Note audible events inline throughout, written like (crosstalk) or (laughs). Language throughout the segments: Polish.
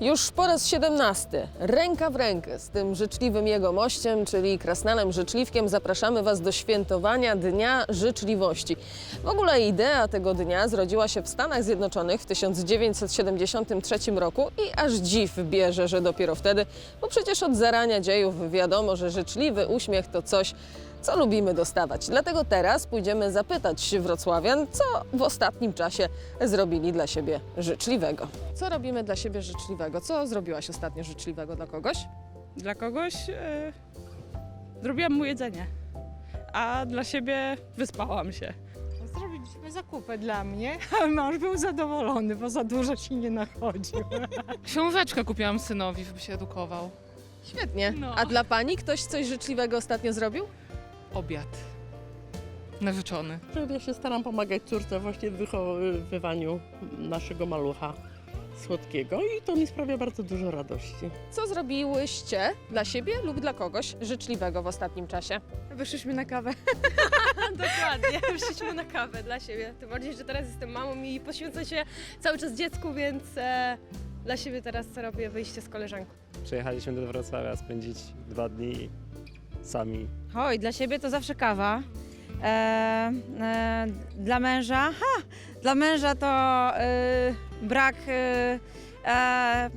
Już po raz 17, ręka w rękę z tym życzliwym jegomościem, czyli krasnalem życzliwkiem, zapraszamy Was do świętowania Dnia Życzliwości. W ogóle idea tego dnia zrodziła się w Stanach Zjednoczonych w 1973 roku i aż dziw bierze, że dopiero wtedy, bo przecież od zarania dziejów wiadomo, że życzliwy uśmiech to coś, co lubimy dostawać. Dlatego teraz pójdziemy zapytać wrocławian, co w ostatnim czasie zrobili dla siebie życzliwego. Co robimy dla siebie życzliwego? Co zrobiłaś ostatnio życzliwego dla kogoś? Dla kogoś e, zrobiłam mu jedzenie, a dla siebie wyspałam się. Zrobiliśmy zakupy dla mnie, a mąż był zadowolony, bo za dużo się nie nachodził. (laughs) Książeczkę kupiłam synowi, żeby się edukował. Świetnie. No. A dla pani ktoś coś życzliwego ostatnio zrobił? Obiad. Narzeczony. Ja się staram pomagać córce właśnie w wychowywaniu naszego malucha słodkiego i to mi sprawia bardzo dużo radości. Co zrobiłyście dla siebie lub dla kogoś życzliwego w ostatnim czasie? Wyszliśmy na kawę. (laughs) Dokładnie, (laughs) wyszliśmy na kawę dla siebie. Tym bardziej, że teraz jestem mamą i poświęcę się cały czas dziecku, więc e, dla siebie teraz robię wyjście z koleżanką. Przyjechaliśmy do Wrocławia spędzić dwa dni sami. Oj, dla siebie to zawsze kawa. E, e, dla męża, ha, dla męża to e, brak, e, e,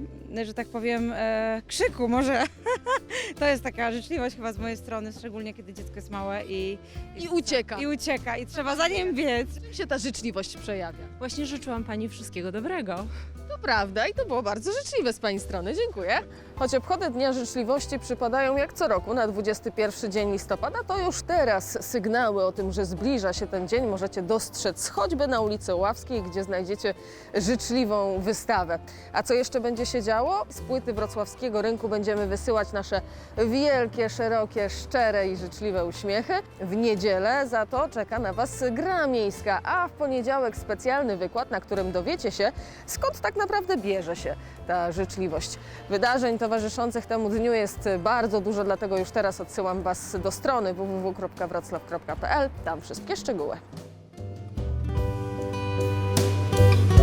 że tak powiem, e, krzyku może. (laughs) to jest taka życzliwość chyba z mojej strony, szczególnie kiedy dziecko jest małe i, I ucieka. i ucieka i trzeba za nim biec. Czym się ta życzliwość przejawia? Właśnie życzyłam pani wszystkiego dobrego. To prawda i to było bardzo życzliwe z Pani strony. Dziękuję. Choć obchody Dnia Życzliwości przypadają jak co roku na 21 dzień listopada, to już teraz sygnały o tym, że zbliża się ten dzień możecie dostrzec choćby na ulicy Ławskiej, gdzie znajdziecie życzliwą wystawę. A co jeszcze będzie się działo? Z płyty wrocławskiego rynku będziemy wysyłać nasze wielkie, szerokie, szczere i życzliwe uśmiechy. W niedzielę za to czeka na Was gra miejska, a w poniedziałek specjalny wykład, na którym dowiecie się, skąd tak naprawdę bierze się ta życzliwość. Wydarzeń towarzyszących temu dniu jest bardzo dużo, dlatego już teraz odsyłam Was do strony www.wroclaw.pl. Tam wszystkie szczegóły.